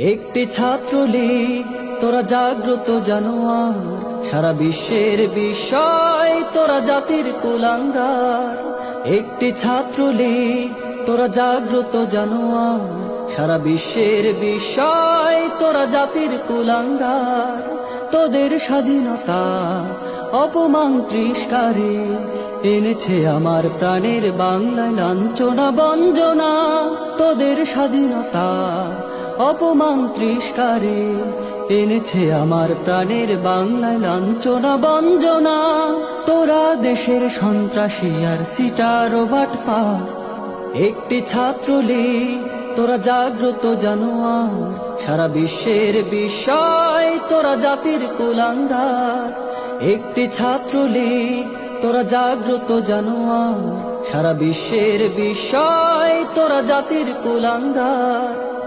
একটি ছাত্রলীগ, তোরা জাগ্রত জানোয়ার, সারা বিশ্বের বিষয়, তোরা জাতির কুলাঙ্গার। একটি ছাত্রলীগ, তোরা জাগ্রত জানোয়ার, সারা বিশ্বের বিষয়, তোরা জাতির কুলাঙ্গার। তোদের স্বাধীনতা, অপমান ত্রিস্কারে এনেছে আমার প্রাণের বাংলায় লাঞ্ছনা, বঞ্জনা। তোদের স্বাধীনতা অপমান ত্রিস্কারে এনেছে আমার প্রাণের বাংলায় লাঞ্ছনা, বঞ্জনা। তোরা দেশের সন্ত্রাসী আর সিটার বাটপা। একটি ছাত্রলীগ, তোরা জাগ্রত জানোয়ার। সারা বিশ্বের বিষয় তোরা জাতির কুলাঙ্গার। একটি ছাত্রলীগ, তোরা জাগ্রত জানোয়ার। সারা বিশ্বের বিষয় তোরা জাতির কুলাঙ্গার।